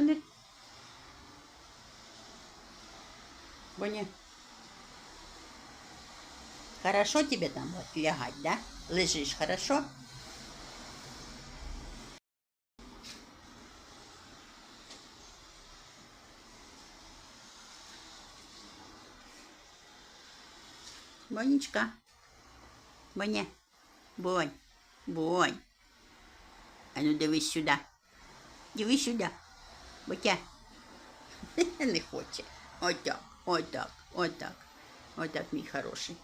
штани? Боня. Хорошо тебе там вот лягать, да? Лежишь хорошо? Бонечка. Боня. Бонь. Бонь. А ну дивись сюди. Дивись сюди. Ботя. Не хоче. Отак, отак, отак. Отак, мій хороший.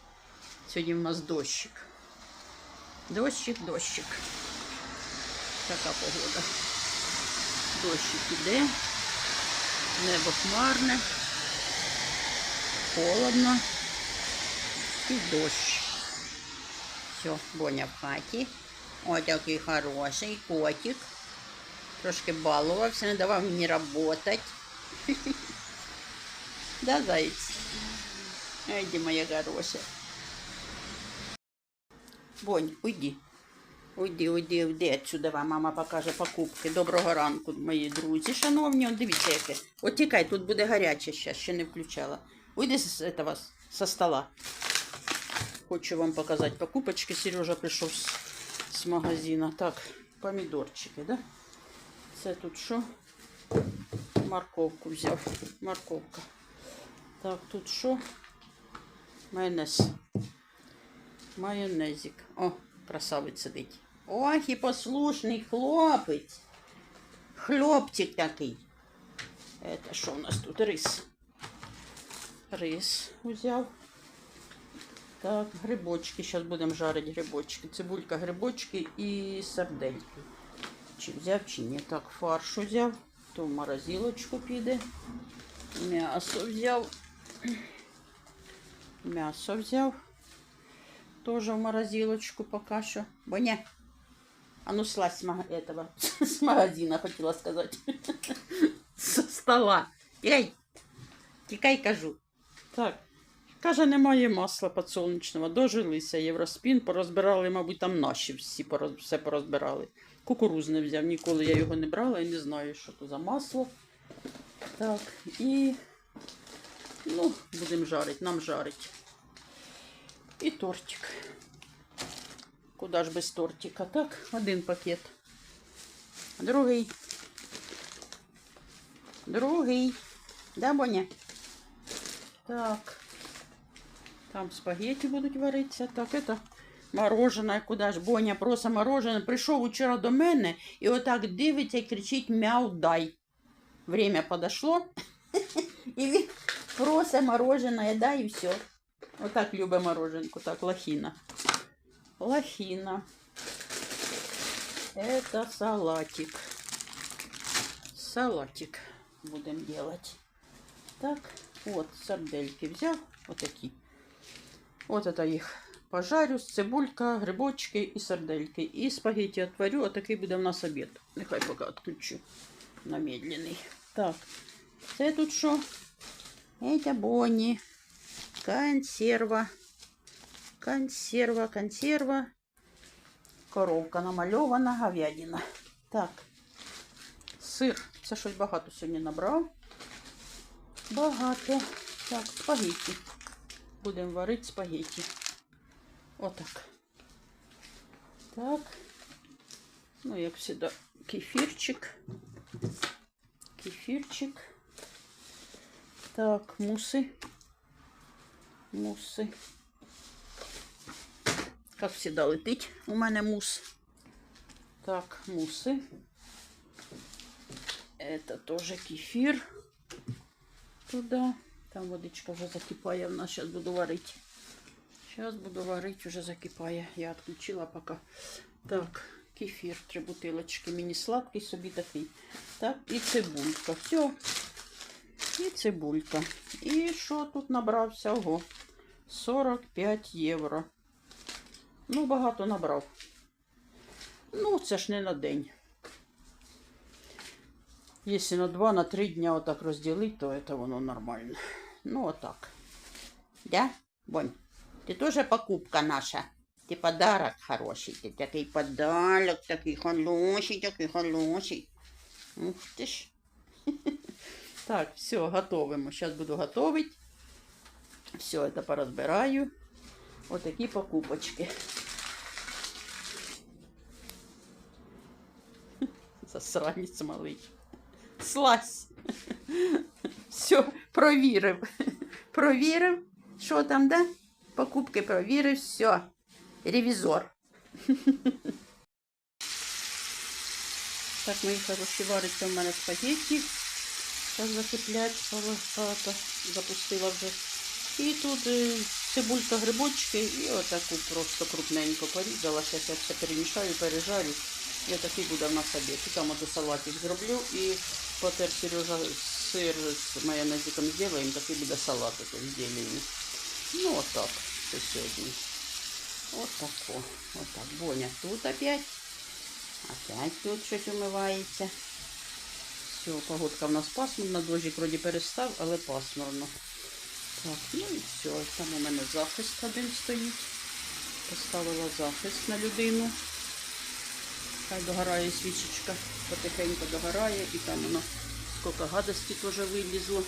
Сьогодні в нас дощик. Дощик, дощик. Така погода. Дощик іде. Небо хмарне. Холодно. І дощ. Все, Боня в хаті. Ось такий хороший котик. Трошки балувався, не давав мені працювати. Да, заяц? Иди, моя хорошая. Бонь, уйди. Уйди, уйди, уйди отсюда вам мама покаже покупки. Доброго ранку, мої друзі. Шановні, он дивіться, яке. От тікай, тут буде гаряче зараз, ще не включала. Уйди з этого, со стола. Хочу вам показати покупочки. Сережа прийшов з, з магазина. Так, помідорчики, да? Це тут що? Морковку взяв. Морковка. Так, тут що? Майонез. Майонезик. О, красавець сидить. Ох, і послушний хлопець. Хлопчик такий. Это що у нас тут? Рис. Рис взяв. Так, грибочки. Зараз будемо жарити грибочки. Цибулька, грибочки і сардельки. Чи взяв, чи ні. Так, фарш взяв. То в морозилочку піде. М'ясо взяв. М'ясо взяв. Тоже в морозилочку пока що. Боня. А ну слазь с, мага... этого, с магазина, хотела сказать. Со стола. Тікай. Тікай, кажу. Так. Каже, немає масла подсолнечного. Дожилися Євроспін, порозбирали, мабуть, там наші всі пороз... все порозбирали. Кукурузне взяв, ніколи я його не брала і не знаю, що то за масло. Так, і ну, будемо жарити, нам жарить. І тортик. Куда ж без тортика? Так, один пакет. Другий. Другий. Да, Боня? Так. Там спагетти будуть варитися. Так, это мороженое. Куда ж Боня просить мороженое. Прийшов вчора до мене і отак дивиться і кричить мяу дай. Время подошло. І він просить мороженое, да, і все. Отак любить мороженку, так, лохина. Лохина. Это салатик. Салатик будем делать. Так, вот сардельки взял, вот такие. Вот это их пожарю, цибулька, грибочки и сардельки. И спагетти отварю, а такий буде в нас обід. Нехай поки відключу на медленний. Так, це тут що? Это Бонни. Консерва. Консерва, консерва. Коровка намальована, говядина. Так. Сир. Це щось багато сьогодні набрав. Багато. Так, спагетті. Будемо варити спагетті. Отак. Так. Ну, як завжди, кефірчик. Кефірчик. Так, муси. Муси. Як завжди, летить у мене мус. Так, муси. Это тоже кефир. Туда. Там водичка вже закипає. Нас зараз буду варити. Зараз буду варити, вже закипає. Я відключила поки. Так, кефір, три бутилочки. Мені сладкий собі такий. Так, і цибулька. Все. І цибулька. І що тут набрався? Ого. 45 євро. Ну, багато набрав. Ну, це ж не на день. Якщо на 2 на 3 дня отак розділити, то це воно нормально. Ну, отак. Да, Бонь? Ти теж покупка наша. Ти подарок хороший. Ти такий подарок, такий хороший, такий хороший. Ух ти ж. Так, все, готовимо. Зараз буду готовить. Все это поразбираю. Вот такие покупочки. Засранець малий. Слазь. Провірив. Провірив. Що там, да? Покупки провірив, все. Ревізор. Так, мої хороші, вариться в мене спагетті. Зараз закиплять, багато запустила вже. І тут е, цибулька, грибочки і отаку просто крупненько порізала. Зараз я все перемішаю, пережарю. І отакий буде в нас обід. Там от салатик зроблю і потер Сережа сир з майонезиком зробимо, такий буде салатик зробимо. Ну отак, це сьогодні. Отако, отак. Боня тут опять. Опять тут щось умивається. Все, погодка в нас пасмурна, дощик вроді перестав, але пасмурно. Так, ну і все. Там у мене захист один стоїть. Поставила захист на людину. Хай догорає свічечка, потихеньку догорає, і там воно скільки гадости тоже вылезло.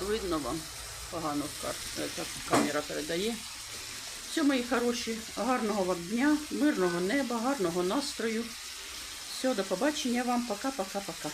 Видно вам? Погано е, камера передає. Все, мої хороші, гарного вам дня, мирного неба, гарного настрою. Все, до побачення вам. Пока-пока-пока.